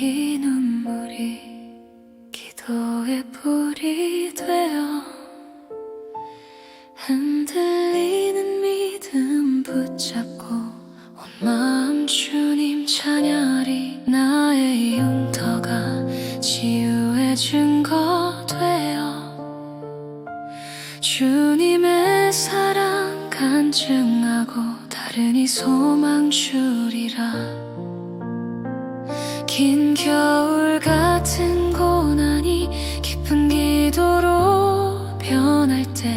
이 눈물이 기도의 불이 되어 흔들리는 믿음 붙잡고 온 마음 주님 찬양하리. 나의 흉터가 치유의 증거 되어 주님의 사랑 간증하고 다른 이 소망 주리라. 긴 겨울 같은 고난이 깊은 기도로 변할 때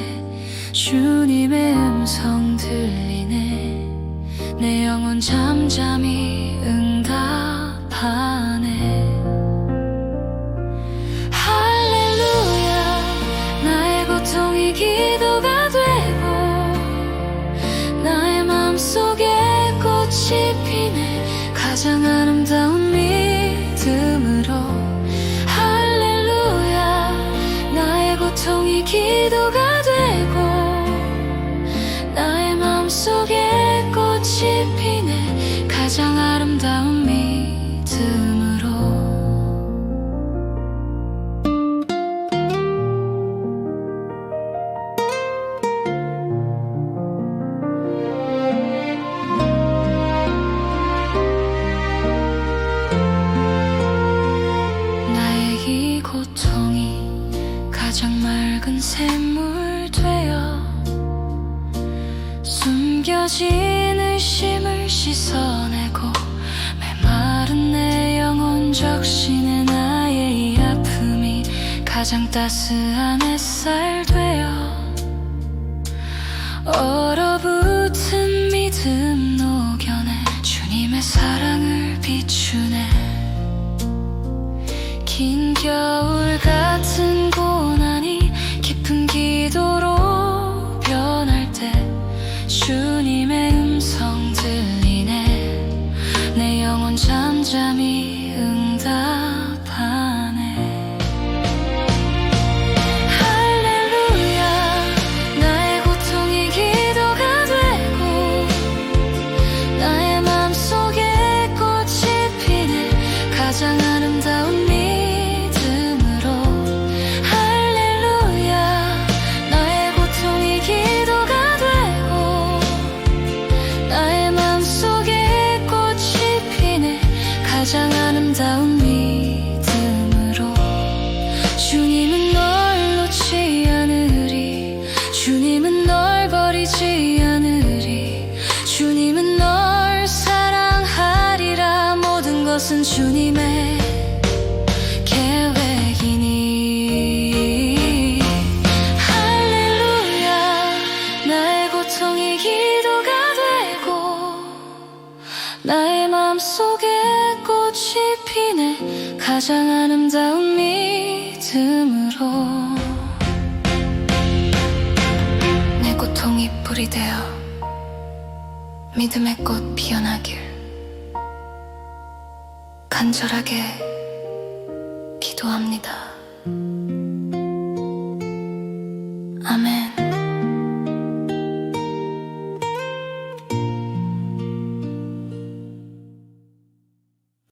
주님의 음성 들리네. 내 영혼 잠잠히 응답하네. 할렐루야 나의 고통이 기도가 되고 나의 마음속에 꽃이 피네. 가장 아름다운 믿음으로. 할렐루야. 나의 고통이 기도가 되고 나의 마음속에 꽃이 피네. 가장 아름다운 샘물 되어 숨겨진 의심을 씻어내고 메마른 내 영혼 적신의 나의 이 아픔이 가장 따스한 햇살 되어 얼어붙은 믿음 녹여내 주님의 사랑을 잠잠히 응답 가장 아름다운 믿음으로. 주님은 널 놓지 않으리. 주님은 널 버리지 않으리. 주님은 널 사랑하리라. 모든 것은 주님의 계획이니. 할렐루야. 나의 고통이 기도가 되고 나의 마음속에 가장 아름다운 믿음으로 내 고통이 불이 되어 믿음의 꽃 피어나길 간절하게 기도합니다.